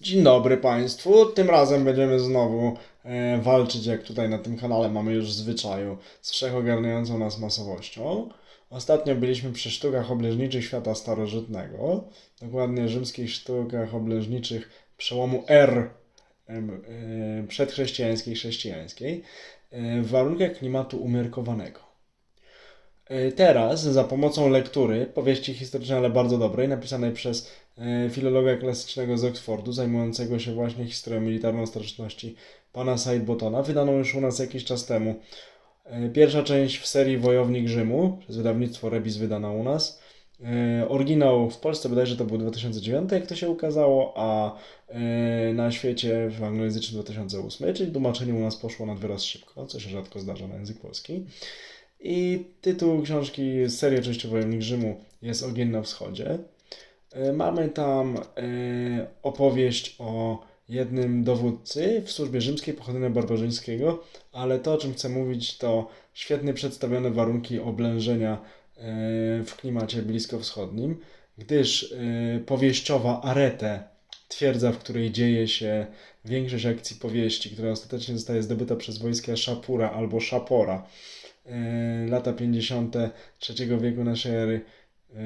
Dzień dobry Państwu. Tym razem będziemy znowu e, walczyć, jak tutaj na tym kanale mamy już w zwyczaju, z wszechogarniającą nas masowością. Ostatnio byliśmy przy sztukach obleżniczych świata starożytnego, dokładnie rzymskich sztukach obleżniczych przełomu R em, e, przedchrześcijańskiej i chrześcijańskiej e, w warunkach klimatu umiarkowanego. E, Teraz za pomocą lektury powieści historycznej, ale bardzo dobrej, napisanej przez e, filologa klasycznego z Oxfordu, zajmującego się właśnie historią militarną starożytności pana Sidebotona, wydaną już u nas jakiś czas temu. E, Pierwsza część w serii Wojownik Rzymu, przez wydawnictwo Rebis wydana u nas. Oryginał w Polsce bodajże to był 2009, jak to się ukazało, a na świecie w anglojęzycznym 2008, czyli tłumaczenie u nas poszło nad wyraz szybko, co się rzadko zdarza na język polski. I tytuł książki z serii oczywiście Wojownik Rzymu jest Ogień na wschodzie. E, Mamy tam e, opowieść o jednym dowódcy w służbie rzymskiej pochodzenia barbarzyńskiego, ale to, o czym chcę mówić, to świetnie przedstawione warunki oblężenia e, w klimacie bliskowschodnim, gdyż powieściowa Arete, twierdza, w której dzieje się większość akcji powieści, która ostatecznie zostaje zdobyta przez wojska Szapura albo Szapora, e, lata 50. III wieku naszej ery. e,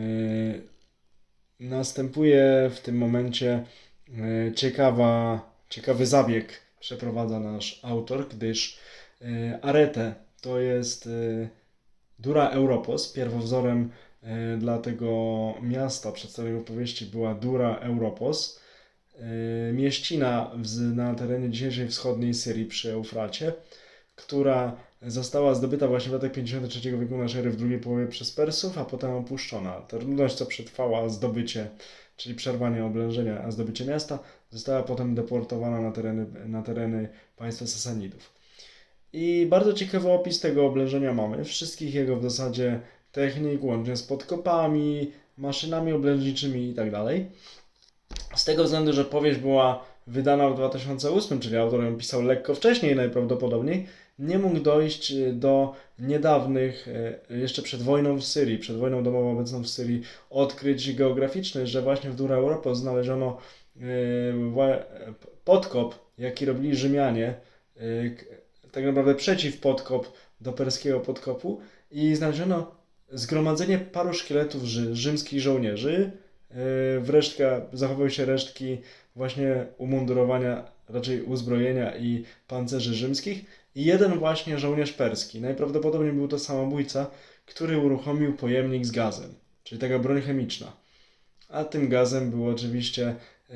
Następuje w tym momencie e, ciekawa, ciekawy zabieg przeprowadza nasz autor, gdyż Arete to jest Dura Europos, pierwowzorem dla tego miasta przedstawionego powieści była Dura Europos, mieścina w, na terenie dzisiejszej wschodniej Syrii przy Eufracie, która została zdobyta właśnie w latach 53 wieku naszej ery w drugiej połowie przez Persów, a potem opuszczona. Ta trudność, co przetrwała zdobycie, czyli przerwanie oblężenia, a zdobycie miasta, została potem deportowana na tereny, na tereny państwa Sasanidów. I bardzo ciekawy opis tego oblężenia mamy, wszystkich jego w zasadzie technik, łącznie z podkopami, maszynami oblężniczymi itd. Z tego względu, że powieść była wydana w 2008, czyli autor ją pisał lekko wcześniej najprawdopodobniej, nie mógł dojść y, do niedawnych, y, jeszcze przed wojną w Syrii, przed wojną domową obecną w Syrii, odkryć geograficznych, że właśnie w Dura Europa znaleziono wła- podkop, jaki robili Rzymianie, tak naprawdę przeciw podkop do perskiego podkopu i znaleziono zgromadzenie paru szkieletów rzy- rzymskich żołnierzy. Y, W zachowały się resztki właśnie umundurowania, raczej uzbrojenia i pancerzy rzymskich i jeden właśnie żołnierz perski. Najprawdopodobniej był to samobójca, który uruchomił pojemnik z gazem, czyli taka broń chemiczna. A tym gazem było oczywiście, e,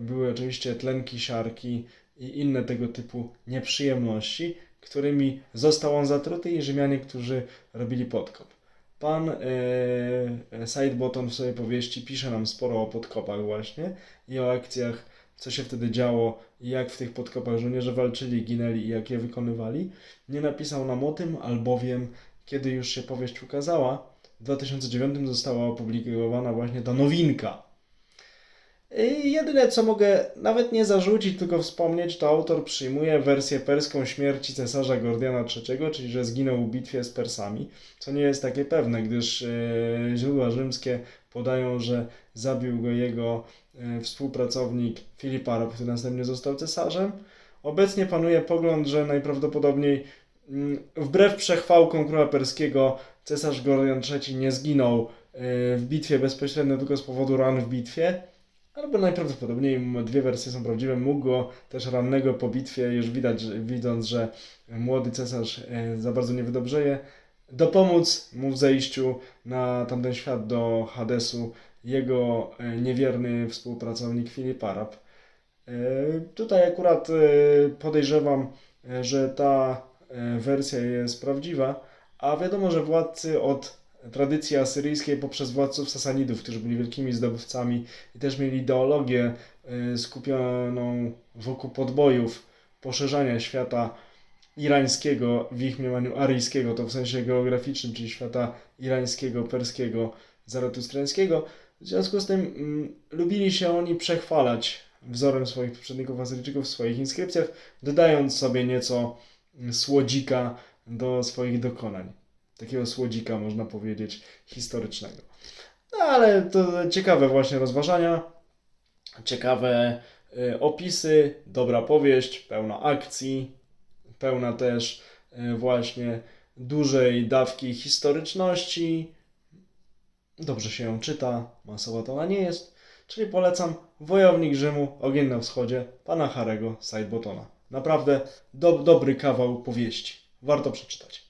były oczywiście tlenki siarki i inne tego typu nieprzyjemności, którymi został on zatruty i Rzymianie, którzy robili podkop. Pan e, Sidebottom w swojej powieści pisze nam sporo o podkopach właśnie i o akcjach, co się wtedy działo i jak w tych podkopach żołnierze walczyli, ginęli i jak je wykonywali. Nie napisał nam o tym, albowiem kiedy już się powieść ukazała, w 2009 została opublikowana właśnie ta nowinka. I jedyne co mogę nawet nie zarzucić, tylko wspomnieć, to autor przyjmuje wersję perską śmierci cesarza Gordiana III, czyli że zginął w bitwie z Persami, co nie jest takie pewne, gdyż e, źródła rzymskie podają, że zabił go jego e, współpracownik Filip Arab, który następnie został cesarzem. Obecnie panuje pogląd, że najprawdopodobniej mm, wbrew przechwałkom króla perskiego cesarz Gordian III nie zginął e, w bitwie bezpośrednio tylko z powodu ran w bitwie, albo najprawdopodobniej dwie wersje są prawdziwe. Mógł go też rannego po bitwie, już widać, widząc, że młody cesarz e, za bardzo nie wydobrzeje, dopomóc mu w zejściu na tamten świat do Hadesu jego e, niewierny współpracownik Filip Arab. E, Tutaj akurat podejrzewam, że ta wersja jest prawdziwa, a wiadomo, że władcy od tradycji asyryjskiej poprzez władców Sasanidów, którzy byli wielkimi zdobywcami i też mieli ideologię e, skupioną wokół podbojów, poszerzania świata irańskiego, w ich mniemaniu aryjskiego, to w sensie geograficznym, czyli świata irańskiego, perskiego, zaratustrańskiego. W związku z tym mm, lubili się oni przechwalać wzorem swoich poprzedników Asyryjczyków w swoich inskrypcjach, dodając sobie nieco mm, słodzika do swoich dokonań. Takiego słodzika, można powiedzieć, historycznego. No ale to ciekawe właśnie rozważania. ciekawe y, opisy, dobra powieść, pełna akcji, pełna też y, właśnie dużej dawki historyczności. Dobrze się ją czyta, masowa to ona nie jest. Czyli polecam Wojownik Rzymu, Ogień na Wschodzie, pana Harego Sidebotona. Naprawdę do, dobry kawał powieści. Warto przeczytać.